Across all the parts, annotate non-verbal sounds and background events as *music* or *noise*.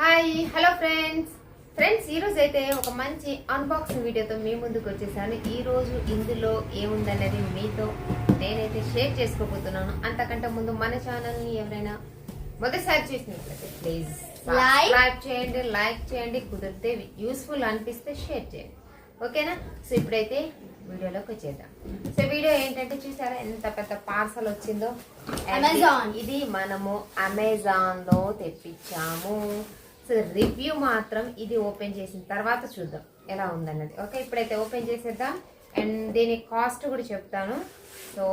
Hi hello friends friends ఈరోజు అయితే ఒక మంచి అన్బాక్సింగ్ వీడియోతో మీ ముందుకు వచ్చేసాను. ఈ రోజు ఇందులో ఏముందనేది మీతో నేనైతే షేర్ చేసుకోబోతున్నాను. అంతకంటే ముందు మన ఛానల్ని ఎవరైనా మొదటిసారి చూసినట్లయితే ప్లీజ్. సబ్స్క్రైబ్ చేయండి లైక్ చేయండి. కుదిరితే యూస్ఫుల్ అనిపిస్తే షేర్ చేయండి. ఓకేనా? సో ఇప్పుడైతే వీడియోలోకి వచ్చేద్దాం. సో వీడియో ఏంటంటే చూసారా? ఎంత పెద్ద పార్సల్ వచ్చిందో? Amazon. ఇది మనము అమెజాన్లో తెప్పించాము. రివ్యూ మాత్రం ఇది ఓపెన్ చేసిన తర్వాత చూద్దాం ఎలా ఉందన్నది. ఓకే ఇప్పుడైతే ఓపెన్ చేసేద్దాం. అండ్ దీని కాస్ట్ కూడా చెప్తాను. సో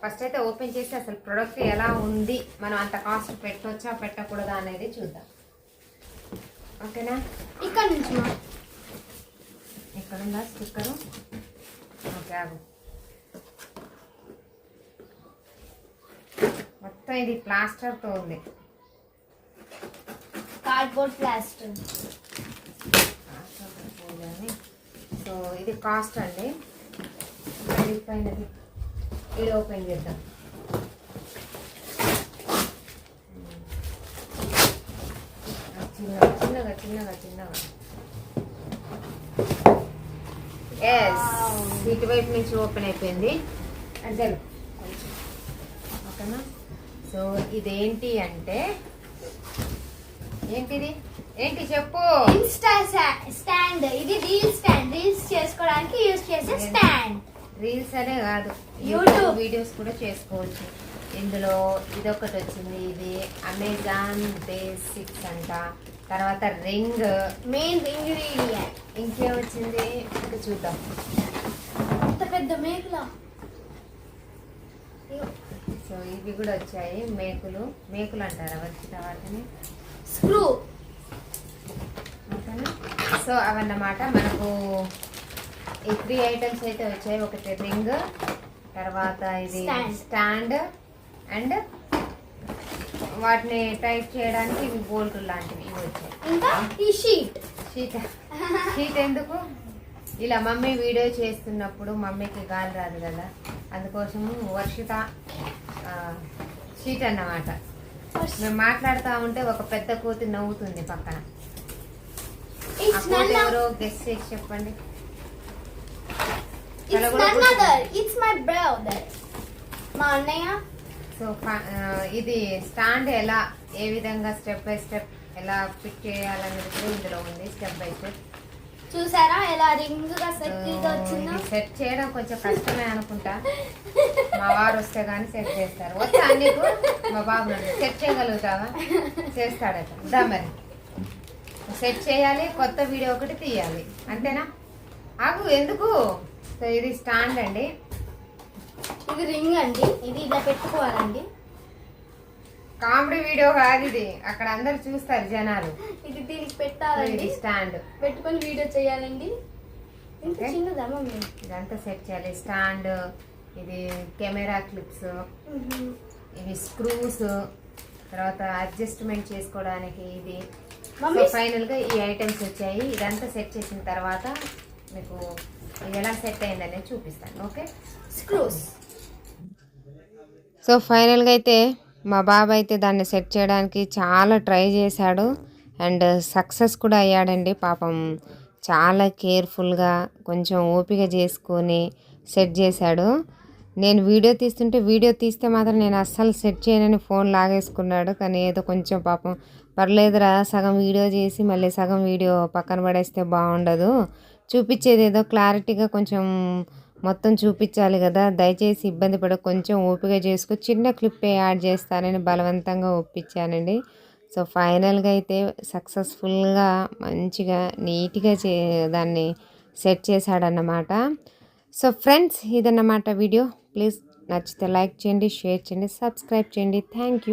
ఫస్ట్ అయితే ఓపెన్ చేసి అసలు ప్రొడక్ట్ ఎలా ఉంది మనం అంత కాస్ట్ పెట్టవచ్చా పెట్టకూడదా అనేది చూద్దాం. ఓకేనా? ఇక్కడ నుంచి మా. ఇక్కడ ఉందా స్టిక్కరు? ఓకే ఆగు. మొత్తం ఇది ప్లాస్టర్తో ఉంది. కార్డ్బోర్డ్ ప్లాస్టర్ సో ఇది కాస్ట్ అండి. ఇది పైనది ఇది. ఓపెన్ చేద్దాం. చిన్నగా చిన్నగా చిన్నగా చిన్నగా. ఎస్. ఇటువైపు నుంచి ఓపెన్ అయిపోయింది. అంటే ఓకేనా? సో ఇదేంటి అంటే ఏంటిది? ఏంటి చెప్పు. Insta stand. ఇది రీల్ స్టాండ్. రీల్స్ చేసుకోవడానికి యూజ్ చేసే స్టాండ్. రీల్స్ అనే కాదు. యూట్యూబ్. వీడియోస్ కూడా చేసుకోవచ్చు. ఇందులో ఇదొకటి వచ్చింది. ఇది అమెజాన్ బేసిక్స్ అంట. తర్వాత రింగ్. మెయిన్ ఇంగ్రీడియంట్ ఇంకేం వచ్చింది ఇంకా చూద్దాం. అంత పెద్ద మేకల? సో ఇవి కూడా వచ్చాయి. మేకులు. మేకులు అంటారా? వచ్చిన వాటిని. స్క్రూ. ఓకేనా? సో అవన్నమాట. మనకు ఈ త్రీ ఐటమ్స్ అయితే వచ్చాయి. ఒకటి రింగ్ తర్వాత ఇది. స్టాండ్. అండ్ వాటిని టైప్ చేయడానికి ఇవి బోల్ట్ లాంటివి ఇవి వచ్చాయి. ఇంకా ఈ షీట్. షీట్. *laughs* షీట్ ఎందుకు? ఇలా మమ్మీ వీడియో చేస్తున్నప్పుడు మమ్మీకి గాలి రాదు కదా. అందుకోసము వర్షిత షీట్ అన్నమాట. మేము మాట్లాడుతూ ఉంటే ఒక పెద్ద కోతి నవ్వుతుంది పక్కన. ఎవరో గెస్ చేసి చెప్పండి. ఇట్స్ మై బ్రదర్ మా అన్నయ్య. సో ఇది స్టాండ్ ఎలా ఏ విధంగా స్టెప్ బై స్టెప్ ఎలా ఫిట్ చేయాలనేది కూడా ఇందులో ఉంది స్టెప్ బై స్టెప్. చూసారా ఎలా రింగ్గా సెట్ వచ్చిందో? సెట్ చేయడం కొంచెం కష్టమే అనుకుంటా. మా వారు వస్తే గానీ సెట్ చేస్తారు. వచ్చా నీకు? మా బాబు సెట్ చేయగలుగుతావా? చేస్తాడట. దా మరి. సెట్ చేయాలి కొత్త వీడియో ఒకటి తీయాలి. అంతేనా? ఆగు ఎందుకు? సో ఇది స్టాండ్ అండి. ఇది రింగ్ అండి. ఇది ఇలా పెట్టుకోవాలండి. కామెడీ వీడియో కాదు ఇది. అక్కడ అందరు చూస్తారు జనాలు. ఇది దీనికి పెట్టాలండి. స్టాండ్. పెట్టుకొని వీడియో చేయాలండి. ఇదంతా సెట్ చేయాలి. స్టాండ్ ఇది కెమెరా క్లిప్స్. ఇవి స్క్రూస్ తర్వాత అడ్జస్ట్మెంట్ చేసుకోవడానికి ఇది. మమ్మీ? ఫైనల్గా ఈ ఐటమ్స్ వచ్చాయి. ఇదంతా సెట్ చేసిన తర్వాత మీకు ఎలా సెట్ అయిందనేది చూపిస్తాను. ఓకే? స్క్రూస్. సో ఫైనల్గా అయితే మా బాబు అయితే దాన్ని సెట్ చేయడానికి చాలా ట్రై చేశాడు. అండ్ సక్సెస్ కూడా అయ్యాడండి. పాపం చాలా కేర్ఫుల్గా కొంచెం ఓపిక చేసుకొని సెట్ చేశాడు. నేను వీడియో తీస్తుంటే వీడియో తీస్తే మాత్రం నేను అస్సలు సెట్ చేయనని ఫోన్ లాగేసుకున్నాడు. కానీ ఏదో కొంచెం పాపం పర్లేదురా సగం వీడియో చేసి మళ్ళీ సగం వీడియో పక్కన పడేస్తే బాగుండదు. చూపించేది ఏదో క్లారిటీగా కొంచెం మొత్తం చూపించాలి కదా. దయచేసి ఇబ్బంది పడ కొంచెం ఓపిక చేసుకో. చిన్న క్లిప్పే యాడ్ చేస్తానని బలవంతంగా ఒప్పించానండి. సో ఫైనల్గా అయితే సక్సెస్ఫుల్గా మంచిగా నీట్గా చే దాన్ని సెట్ చేశాడన్నమాట. సో ఫ్రెండ్స్ ఇదన్నమాట వీడియో. ప్లీజ్ నచ్చితే లైక్ చేయండి షేర్ చేయండి సబ్స్క్రైబ్ చేయండి. Thank you.